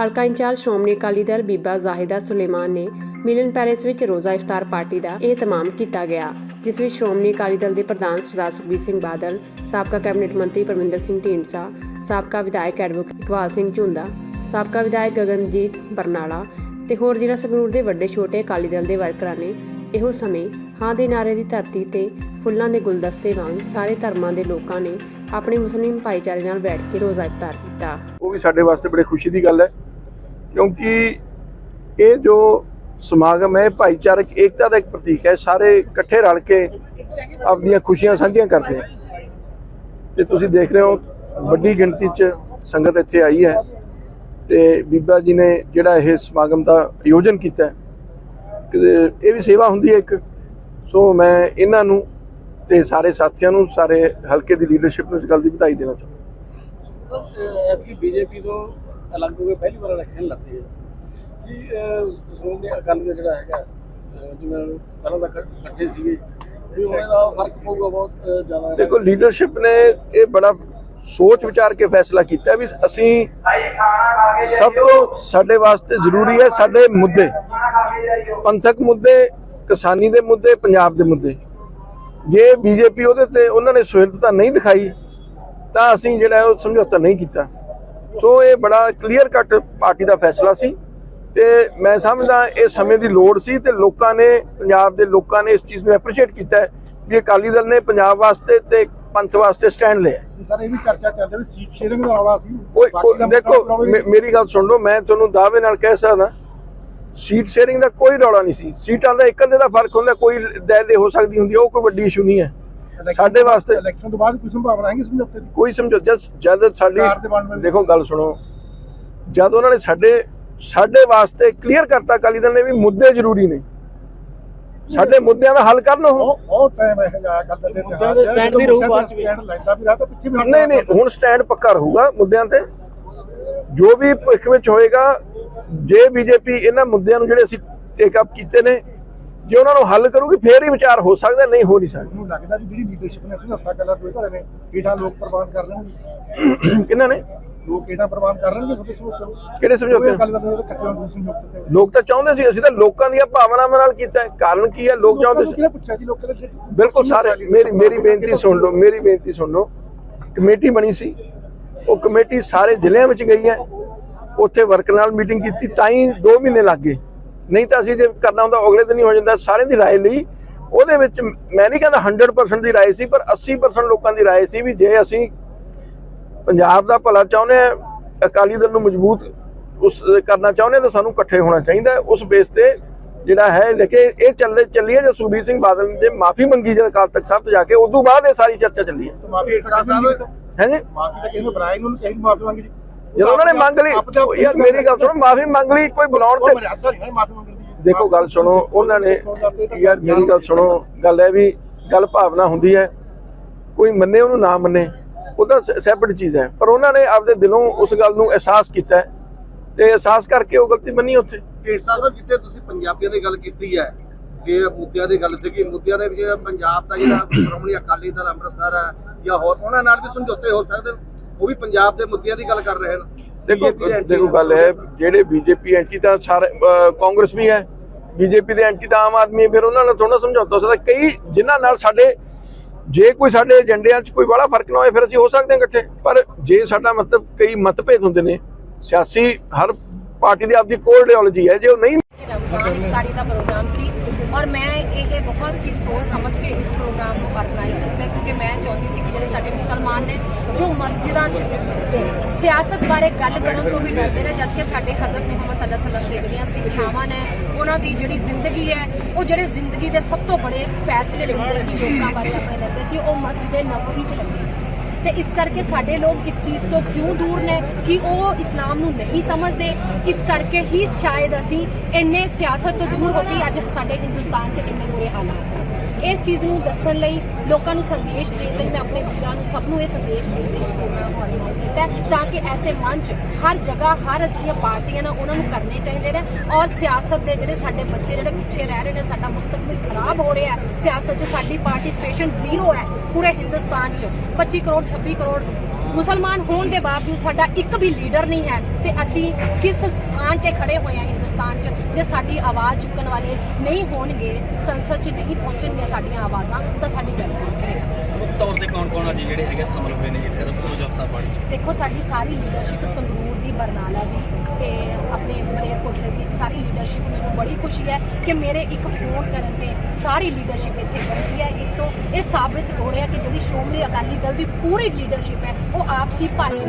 ਹਲਕਾ ਇੰਚਾਰਜ ਸ਼੍ਰੋਮਣੀ ਅਕਾਲੀ ਦਲ ਬੀਬਾ ਜ਼ਾਹਿਦਾ ਸੁਲੇਮਾਨ ਨੇ ਮਿਲਨ ਪੈਲੇਸ ਵਿੱਚ ਰੋਜ਼ਾ ਇਫਤਾਰ ਪਾਰਟੀ ਦਾ ਇਹਤਮਾਮ ਕੀਤਾ ਗਿਆ, ਜਿਸ ਵਿੱਚ ਸ਼੍ਰੋਮਣੀ ਅਕਾਲੀ ਦਲ ਦੇ ਪ੍ਰਧਾਨ ਸਰਦਾਰ ਸੁਖਬੀਰ ਸਿੰਘ ਬਾਦਲ, ਸਾਬਕਾ ਕੈਬਨਿਟ ਮੰਤਰੀ ਪਰਮਿੰਦਰ ਸਿੰਘ ਢੀਂਡਸਾ, ਸਾਬਕਾ ਵਿਧਾਇਕ ਐਡਵੋਕੇਟ ਇਕਬਾਲ ਸਿੰਘ ਝੁੰਦਾ, ਸਾਬਕਾ ਵਿਧਾਇਕ ਗਗਨਜੀਤ ਬਰਨਾਲਾ ਤੇ ਹੋਰ ਜ਼ਿਲ੍ਹਾ ਸੰਗਰੂਰ ਦੇ ਵੱਡੇ ਛੋਟੇ ਅਕਾਲੀ ਦਲ ਦੇ ਵਰਕਰਾਂ ਨੇ ਇਹੋ ਸਮੇਂ ਹਾਂ ਦੇ ਨਾਰੇ ਦੀ ਧਰਤੀ ਤੇ ਫੁੱਲਾਂ ਦੇ ਗੁਲਦਸਤੇ ਵਾਂਗ ਸਾਰੇ ਧਰਮਾਂ ਦੇ ਲੋਕਾਂ ਨੇ ਆਪਣੇ ਮੁਸਲਿਮ ਭਾਈਚਾਰੇ ਨਾਲ ਬੈਠ ਕੇ ਰੋਜ਼ਾ ਇਫਤਾਰ ਕੀਤਾ। ਉਹ ਵੀ ਸਾਡੇ ਵਾਸਤੇ ਬੜੇ ਖੁਸ਼ੀ ਦੀ ਗੱਲ ਹੈ। ਕਿਉਂਕਿ ਇਹ ਜੋ ਸਮਾਗਮ ਹੈ, ਭਾਈਚਾਰਕ ਏਕਤਾ ਦਾ ਇੱਕ ਪ੍ਰਤੀਕ ਹੈ। ਸਾਰੇ ਇਕੱਠੇ ਰਲ ਕੇ ਆਪਣੀਆਂ ਖੁਸ਼ੀਆਂ ਸਾਂਝੀਆਂ ਕਰਦੇ ਆ ਤੇ ਤੁਸੀਂ ਦੇਖ ਰਹੇ ਹੋ, ਵੱਡੀ ਗਿਣਤੀ 'ਚ ਸੰਗਤ ਇੱਥੇ ਆਈ ਹੈ ਤੇ ਬੀਬਾ ਜੀ ਨੇ ਜਿਹੜਾ ਇਹ ਸਮਾਗਮ ਦਾ ਆਯੋਜਨ ਕੀਤਾ ਹੈ ਇਹ ਵੀ ਸੇਵਾ ਹੁੰਦੀ ਹੈ ਇੱਕ। ਸੋ ਮੈਂ ਇਹਨਾਂ ਨੂੰ ਤੇ ਸਾਰੇ ਸਾਥੀਆਂ ਨੂੰ, ਸਾਰੇ ਹਲਕੇ ਦੀ ਲੀਡਰਸ਼ਿਪ ਨੂੰ ਇਸ ਗੱਲ ਦੀ ਵਧਾਈ ਦੇਣਾ ਚਾਹੁੰਦਾ। ਐਤਕੀ ਬੀਜੇਪੀ ਤੋਂ ਅਲੱਗ ਹੋ ਕੇ ਪਹਿਲੀ ਵਾਰ ਇਲੈਕਸ਼ਨ ਲੜਦੇ ਹੈ ਜੀ ਸ਼੍ਰੋਮਣੀ ਅਕਾਲੀ ਦਾ ਜਿਹੜਾ ਹੈਗਾ ਜਿਵੇਂ ਪਹਿਲਾਂ ਤਾਂ ਇਕੱਠੇ ਸੀਗੇ, ਵੀ ਉਹਨਾਂ ਦਾ ਫ਼ਰਕ ਪਊਗਾ ਬਹੁਤ ਜ਼ਿਆਦਾ ਦੇਖੋ ਲੀਡਰਸ਼ਿਪ ਨੇ ਇਹ ਬੜਾ ਸੋਚ ਵਿਚਾਰ ਕੇ ਫੈਸਲਾ ਕੀਤਾ ਵੀ ਅਸੀਂ ਸਭ ਤੋਂ ਸਾਡੇ ਵਾਸਤੇ ਜ਼ਰੂਰੀ ਹੈ ਸਾਡੇ ਮੁੱਦੇ, ਪੰਥਕ ਮੁੱਦੇ, ਕਿਸਾਨੀ ਦੇ ਮੁੱਦੇ, ਪੰਜਾਬ ਦੇ ਮੁੱਦੇ। ਜੇ ਬੀਜੇਪੀ ਉਹਦੇ ਤੇ ਉਹਨਾਂ ਨੇ ਸੁਹਿਰਦਤਾ ਨਹੀਂ ਦਿਖਾਈ, ਤਾਂ ਅਸੀਂ ਜਿਹੜਾ ਉਹ ਸਮਝੌਤਾ ਨਹੀਂ ਕੀਤਾ। ਸੋ ਇਹ ਬੜਾ ਕਲੀਅਰ ਕੱਟ ਪਾਰਟੀ ਦਾ ਫੈਸਲਾ ਸੀ ਤੇ ਮੈਂ ਸਮਝਦਾ ਇਹ ਸਮੇਂ ਦੀ ਲੋੜ ਸੀ ਤੇ ਲੋਕਾਂ ਨੇ ਪੰਜਾਬ ਦੇ ਲੋਕਾਂ ਨੇ ਇਸ ਚੀਜ਼ ਨੂੰ ਐਪਰੀਸ਼ੀਏਟ ਕੀਤਾ ਵੀ ਅਕਾਲੀ ਦਲ ਨੇ ਪੰਜਾਬ ਵਾਸਤੇ ਤੇ ਪੰਥ ਵਾਸਤੇ ਸਟੈਂਡ ਲਿਆ ਸਰ ਇਹ ਵੀ ਚਰਚਾ ਚੱਲ ਰਹੀ ਸੀਟ ਸ਼ੇਅਰਿੰਗ ਦਾ ਰੌਲਾ ਸੀ। ਕੋਈ ਬਾਕੀ ਦਾ ਕੋਈ- ਦੇਖੋ ਮੇਰੀ ਗੱਲ ਸੁਣ ਲਓ ਮੈਂ ਤੁਹਾਨੂੰ ਦਾਅਵੇ ਨਾਲ ਕਹਿ ਸਕਦਾ ਸੀਟ ਸ਼ੇਅਰਿੰਗ ਦਾ ਕੋਈ ਰੌਲਾ ਨਹੀਂ ਸੀ। ਸੀਟਾਂ ਦਾ ਇੱਕ ਅੱਧੇ ਦਾ ਫ਼ਰਕ ਹੁੰਦਾ ਕੋਈ ਦੇ ਦੇ ਹੋ ਸਕਦੀ ਹੁੰਦੀ ਉਹ ਕੋਈ ਵੱਡੀ ਇਸ਼ੂ ਨਹੀਂ ਹੈ। ਸਾਡੇ ਵਾਸਤੇ ਇਲੈਕਸ਼ਨ ਤੋਂ ਬਾਅਦ ਕੋਈ ਸੰਭਾਵਨਾ ਹੈਗੀ ਸਮਝੌਤੇ ਦੀ? ਕੋਈ ਸਮਝੌਤਾ ਜਦ ਸਾਡੀ ਦੇਖੋ ਗੱਲ ਸੁਣੋ। ਜਦ ਉਹਨਾਂ ਨੇ ਸਾਡੇ ਸਾਡੇ ਵਾਸਤੇ ਕਲੀਅਰ ਕਰਤਾ ਅਕਾਲੀ ਦਲ ਨੇ ਵੀ ਮੁੱਦੇ ਜ਼ਰੂਰੀ ਨੇ। ਸਾਡੇ ਮੁੱਦਿਆਂ ਦਾ ਹੱਲ ਕਰਨ ਉਹ। ਉਹ ਉਹ ਟਾਈਮ ਇਹ ਜਾ ਗੱਲ ਦੇ ਮੁੱਦਿਆਂ ਦੇ stand ਦੀ ਰਹੂ ਬਾਅਦ ਚ ਵੀ। ਸਟੈਂਡ ਲੈਂਦਾ ਵੀ ਰਹਾ ਤਾਂ ਪਿੱਛੇ ਵੀ ਨਹੀਂ ਨਹੀਂ ਹੁਣ ਸਟੈਂਡ ਪੱਕਾ ਰਹੂਗਾ ਮੁੱਦਿਆਂ ਤੇ। ਜੋ ਵੀ ਭਵਿੱਖ ਵਿੱਚ ਹੋਏਗਾ ਜੇ ਬੀਜੇਪੀ ਇਹਨਾਂ ਮੁੱਦਿਆਂ ਨੂੰ ਜਿਹੜੇ ਅਸੀਂ ਟੇਕ ਅਪ ਕੀਤੇ ਨੇ ਜੇ ਉਹਨਾਂ ਨੂੰ ਹੱਲ ਕਰੂਗੀ ਫੇਰ ਹੀ ਵਿਚਾਰ ਹੋ ਸਕਦਾ ਨਹੀਂ ਹੋ ਨਹੀਂ ਸਕਦਾ। ਮੈਨੂੰ ਲੱਗਦਾ ਵੀ ਜਿਹੜੀ ਲੀਡਰਸ਼ਿਪ ਨੇ ਸਮਝੌਤਾ ਚੱਲਾ ਦੋਏ ਧੜੇ ਨੇ ਕਿਹੜਾ ਲੋਕ ਪ੍ਰਬੰਧ ਕਰ ਲੈਣਗੇ? ਕਿਹਨਾਂ ਨੇ? ਲੋਕ ਕਿਹੜਾ ਪ੍ਰਬੰਧ ਕਰ ਲੈਣਗੇ ਤੁਹਾਡੇ ਸਮਝੌਤੇ ਕਿਹੜੇ ਸਮਝੌਤੇ? ਲੋਕ ਤਾਂ। ਚਾਹੁੰਦੇ ਸੀ ਅਸੀਂ ਤਾਂ ਲੋਕਾਂ ਦੀਆਂ ਭਾਵਨਾਵਾਂ ਨਾਲ ਕੀਤਾ। ਕਾਰਨ ਕੀ ਹੈ? ਲੋਕ ਚਾਹੁੰਦੇ ਸੀ ਕਿਹਨੇ ਪੁੱਛਿਆ ਜੀ? ਲੋਕਾਂ ਦੇ ਬਿਲਕੁਲ ਸਾਰੇ ਮੇਰੀ ਮੇਰੀ ਬੇਨਤੀ ਸੁਣ ਲਓ ਮੇਰੀ ਬੇਨਤੀ ਸੁਣ ਲਓ। ਕਮੇਟੀ ਬਣੀ ਸੀ। ਉਹ ਕਮੇਟੀ ਸਾਰੇ ਜ਼ਿਲ੍ਹਿਆਂ ਵਿੱਚ ਗਈ ਹੈ। ਉੱਥੇ ਵਰਕਰ ਨਾਲ ਮੀਟਿੰਗ ਕੀਤੀ ਤਾਂ ਹੀ 2 ਮਹੀਨੇ ਲੱਗ ਗਏ। ਨਹੀਂ ਤਾਂ ਅਸੀਂ ਜੇ ਕਰਨਾ ਹੁੰਦਾ ਅਗਲੇ ਦਿਨ ਹੀ ਹੋ ਜਾਂਦਾ ਸਾਰਿਆਂ ਦੀ رائے ਲਈ ਉਹਦੇ ਵਿੱਚ ਮੈਂ ਨਹੀਂ ਕਹਿੰਦਾ 100% ਦੀ رائے ਸੀ ਪਰ 80% ਲੋਕਾਂ ਦੀ رائے ਸੀ ਵੀ ਜੇ ਅਸੀਂ ਪੰਜਾਬ ਦਾ ਭਲਾ ਚਾਹੁੰਦੇ ਆ ਅਕਾਲੀ ਦਲ ਨੂੰ ਮਜ਼ਬੂਤ ਉਸ ਕਰਨਾ ਚਾਹੁੰਦੇ ਹਾਂ ਤਾਂ ਸਾਨੂੰ ਇਕੱਠੇ ਹੋਣਾ ਚਾਹੀਦਾ ਹੈ। ਉਸ ਬੇਸ ਤੇ ਜਿਹੜਾ ਹੈ ਲੇਕਿਨ ਇਹ ਚੱਲੇ ਚੱਲੀ ਹੈ ਜੇ ਸੁਖਬੀਰ ਸਿੰਘ ਬਾਦਲ ਨੇ ਜੇ ਮਾਫੀ ਮੰਗੀ ਜਦ ਅਕਾਲ ਤਖਤ ਸਾਹਿਬ ਤੋਂ ਜਾ ਕੇ ਉਦੋਂ ਬਾਅਦ ਇਹ ਸਾਰੀ ਚਰਚਾ ਚੱਲੀ ਹੈ ਮਾਫੀ ਤਾਂ ਕਿਸੇ ਨੇ ਹੈ ਜੀ ਮਾਫੀ ਤਾਂ ਕਿਸੇ ਨੇ ਬਣਾਈ ਨੂੰ ਕਹੀ ਮਾਫੀ ਮੰਗੀ ਜੀ ਜਦੋਂ ਉਹਨਾਂ ਨੇ ਮੰਗ ਲਈ ਯਾਰ ਮੇਰੀ ਗੱਲ ਸੁਣੋ ਮਾਫੀ ਮੰਗ ਲਈ ਕੋਈ ਬੁਲਾਉਣ ਤੇ ਦੇਖੋ ਗੱਲ ਸੁਣੋ ਉਹਨਾਂ ਨੇ ਯਾਰ ਮੇਰੀ ਗੱਲ ਸੁਣੋ ਗੱਲ ਹੈ ਵੀ ਗੱਲ ਭਾਵਨਾ ਹੁੰਦੀ ਹੈ ਕੋਈ ਮੰਨੇ ਉਹਨੂੰ ਨਾ ਮੰਨੇ ਉਹ ਤਾਂ ਸੈਪਰੇਟ ਚੀਜ਼ ਹੈ। ਪਰ ਉਹਨਾਂ ਨੇ ਆਪਦੇ ਦਿਲੋਂ ਉਸ ਗੱਲ ਨੂੰ ਅਹਿਸਾਸ ਕੀਤਾ ਤੇ ਅਹਿਸਾਸ ਕਰਕੇ ਉਹ ਗਲਤੀ ਮੰਨੀ ਉੱਥੇ। ਢੀਂਡਸਾ ਸਾਹਿਬ ਜਿੱਥੇ ਤੁਸੀਂ ਪੰਜਾਬੀਆਂ ਦੀ ਗੱਲ ਕੀਤੀ ਹੈ ਕਿ ਮੁੱਦਿਆਂ ਦੀ ਗੱਲ ਸੀਗੀ ਮੁੱਦਿਆਂ ਦੇ ਵਿੱਚ ਪੰਜਾਬ ਦਾ ਜਿਹੜਾ ਸ਼੍ਰੋਮਣੀ ਅਕਾਲੀ ਦਲ ਅੰਮ੍ਰਿਤਸਰ ਹੈ ਜਾਂ ਹੋਰ ਉਹਨਾਂ ਨਾਲ ਵੀ ਸਮਝੌਤੇ ਹੋ ਸਕਦੇ ਨੇ। ਉਹ ਵੀ ਪੰਜਾਬ ਦੇ ਮੁੱਦਿਆਂ ਦੀ ਗੱਲ ਕਰ ਰਹੇ ਨੇ ਦੇਖੋ ਦੇਖੋ ਗੱਲ ਹੈ ਜਿਹੜੇ ਬੀਜੇਪੀ ਐਂਟੀ ਤਾਂ ਸਾਰੇ ਕਾਂਗਰਸ ਵੀ ਹੈ। ਬੀਜੇਪੀ ਦੇ ਐਂਟੀ ਤਾਂ ਆਮ ਆਦਮੀ ਹੈ, ਫਿਰ ਉਹਨਾਂ ਨਾਲ ਥੋੜਾ ਸਮਝੌਤਾ ਹੋ ਸਕਦਾ। ਕਈ ਜਿਨ੍ਹਾਂ ਨਾਲ ਸਾਡੇ ਜੇ ਕੋਈ ਸਾਡੇ ਏਜੰਡਿਆਂ 'ਚ ਕੋਈ ਬੜਾ ਫ਼ਰਕ ਨਾ ਹੋਏ ਫਿਰ ਅਸੀਂ ਹੋ ਸਕਦੇ ਹਾਂ ਇਕੱਠੇ। ਪਰ ਜੇ ਸਾਡਾ ਮਤਲਬ ਕਈ ਮਤਭੇਦ ਹੁੰਦੇ ਨੇ ਸਿਆਸੀ ਹਰ ਪਾਰਟੀ ਦੀ ਆਪਦੀ ਕੋਰ ਆਈਡੀਓਲੋਜੀ ਹੈ ਜੇ ਉਹ ਨਹੀਂ ਰਮਜ਼ਾਨ ਇਫਤਾਰੀ ਦਾ ਪ੍ਰੋਗਰਾਮ ਸੀ। ਔਰ ਮੈਂ ਇਹ ਬਹੁਤ ਹੀ ਸੋਚ ਸਮਝ ਕੇ ਇਸ ਪ੍ਰੋਗਰਾਮ ਨੂੰ ਆਰਗੇਨਾਈਜ਼ ਸਾਡੇ ਨੇ ਜੋ ਮਸਜਿਦਾਂ 'ਚ ਸਿਆਸਤ ਬਾਰੇ ਗੱਲ ਕਰਨ ਤੋਂ ਵੀ ਡਰਦੇ ਨੇ, ਜਦਕਿ ਸਾਡੇ ਹਜ਼ਰਤ ਮੁਹੰਮਦ ਸੱਲੱਲਾਹੁ ਅਲੈਹਿ ਵਸੱਲਮ ਦੇ ਜਿਹੜੀਆਂ ਸਿੱਖਿਆਵਾਂ ਨੇ, ਉਹਨਾਂ ਦੀ ਜਿਹੜੀ ਜ਼ਿੰਦਗੀ ਹੈ, ਉਹ ਜਿਹੜੇ ਜ਼ਿੰਦਗੀ ਦੇ ਸਭ ਤੋਂ ਬੜੇ ਫੈਸਲੇ ਲੈਂਦੇ ਸੀ, ਲੋਕਾਂ ਬਾਰੇ ਆਪਣੇ ਲੈਂਦੇ ਸੀ, ਉਹ ਮਸਜਿਦ ਨਬਵੀ 'ਚ ਲੈਂਦੇ ਸੀ। ਤੇ ਇਸ ਕਰਕੇ ਸਾਡੇ ਲੋਕ ਇਸ ਚੀਜ਼ ਤੋਂ ਕਿਉਂ ਦੂਰ ਨੇ ਕਿ ਉਹ ਇਸਲਾਮ ਨੂੰ ਨਹੀਂ ਸਮਝਦੇ? ਇਸ ਕਰਕੇ ਹੀ ਸ਼ਾਇਦ ਅਸੀਂ ਇੰਨੇ ਸਿਆਸਤ ਤੋਂ ਦੂਰ ਹੋ ਕੇ ਅੱਜ ਸਾਡੇ ਹਿੰਦੁਸਤਾਨ 'ਚ ਇੰਨੇ ਬੁਰੇ ਹਾਲਾਤ ਹਨ। ਇਸ ਚੀਜ਼ ਨੂੰ ਦੱਸਣ ਲਈ ਲੋਕਾਂ ਨੂੰ ਸੰਦੇਸ਼ ਦੇਣ ਲਈ ਮੈਂ ਆਪਣੇ ਵੀਰਾਂ ਨੂੰ ਸਭ ਨੂੰ ਇਹ ਸੰਦੇਸ਼ ਦੇਣ ਲਈ ਇਸ ਪ੍ਰੋਗਰਾਮ ਨੂੰ ਆਰਗੇਨਾਈਜ਼ ਕੀਤਾ ਤਾਂ ਕਿ ਐਸੇ ਮੰਚ ਹਰ ਜਗ੍ਹਾ, ਹਰ ਜਿਹੜੀਆਂ ਪਾਰਟੀਆਂ ਨੇ ਉਹਨਾਂ ਨੂੰ ਕਰਨੇ ਚਾਹੀਦੇ ਨੇ ਔਰ ਸਿਆਸਤ ਦੇ ਜਿਹੜੇ ਸਾਡੇ ਬੱਚੇ ਜਿਹੜੇ ਪਿੱਛੇ ਰਹਿ ਰਹੇ ਨੇ, ਸਾਡਾ ਮੁਸਤਕਬਲ ਖਰਾਬ ਹੋ ਰਿਹਾ ਹੈ, ਸਿਆਸਤ 'ਚ ਸਾਡੀ ਪਾਰਟਿਸਪੇਸ਼ਨ ਜ਼ੀਰੋ ਹੈ ਪੂਰੇ ਹਿੰਦੁਸਤਾਨ 'ਚ। 25 ਕਰੋੜ 26 ਕਰੋੜ ਮੁਸਲਮਾਨ ਹੋਣ ਦੇ ਬਾਵਜੂਦ ਸਾਡਾ ਇੱਕ ਵੀ ਲੀਡਰ ਨਹੀਂ ਹੈ ਤੇ ਅਸੀਂ ਕਿਸ ਸਥਾਨ ਤੇ ਖੜੇ ਹੋਏ ਹਾਂ ਹਿੰਦੁਸਤਾਨ 'ਚ ਜੇ ਸਾਡੀ ਆਵਾਜ਼ ਚੁੱਕਣ ਵਾਲੇ ਨਹੀਂ ਹੋਣਗੇ ਸੰਸਦ 'ਚ ਨਹੀਂ ਪਹੁੰਚਣਗੀਆਂ ਸਾਡੀਆਂ ਆਵਾਜ਼ਾਂ ਤਾਂ ਸਾਡੀ ਗੱਲ ਕੌਣ ਕਰੇਗਾ? ਮੁੱਖ ਤੌਰ ਤੇ ਕੌਣ ਕੌਣ ਆ ਜੀ ਜਿਹੜੇ ਹੈਗੇ ਸ਼ਾਮਲ ਹੋਏ ਨੇ ਜਿੱਥੇ ਰੋਜ਼ ਅਫਤਾਰ ਪਾਰਟੀ 'ਚ। ਦੇਖੋ ਸਾਡੀ ਸਾਰੀ ਲੀਡਰਸ਼ਿਪ ਸੰਗਰੂਰ ਦੀ ਬਰਨਾਲਾ ਦੀ ਤੇ ਆਪਣੇ ਮਲੇਰਕੋਟਲੇ ਦੀ ਸਾਰੀ ਲੀਡਰਸ਼ਿਪ ਮੈਨੂੰ ਬੜੀ ਖੁਸ਼ੀ ਹੈ ਕਿ ਮੇਰੇ ਇੱਕ ਫੋਨ ਕਰਨ ਤੇ ਸਾਰੀ ਲੀਡਰਸ਼ਿਪ ਇੱਥੇ ਪਹੁੰਚੀ ਹੈ। ਇਸ ਤੋਂ ਇਹ ਸਾਬਿਤ ਹੋ ਰਿਹਾ ਕਿ ਜਿਹੜੀ ਸ਼੍ਰੋਮਣੀ ਅਕਾਲੀ ਦਲ ਦੀ ਪੂਰੀ ਲੀਡਰਸ਼ਿਪ ਹੈ ਉਹ ਆਪਸੀ ਭਾਈ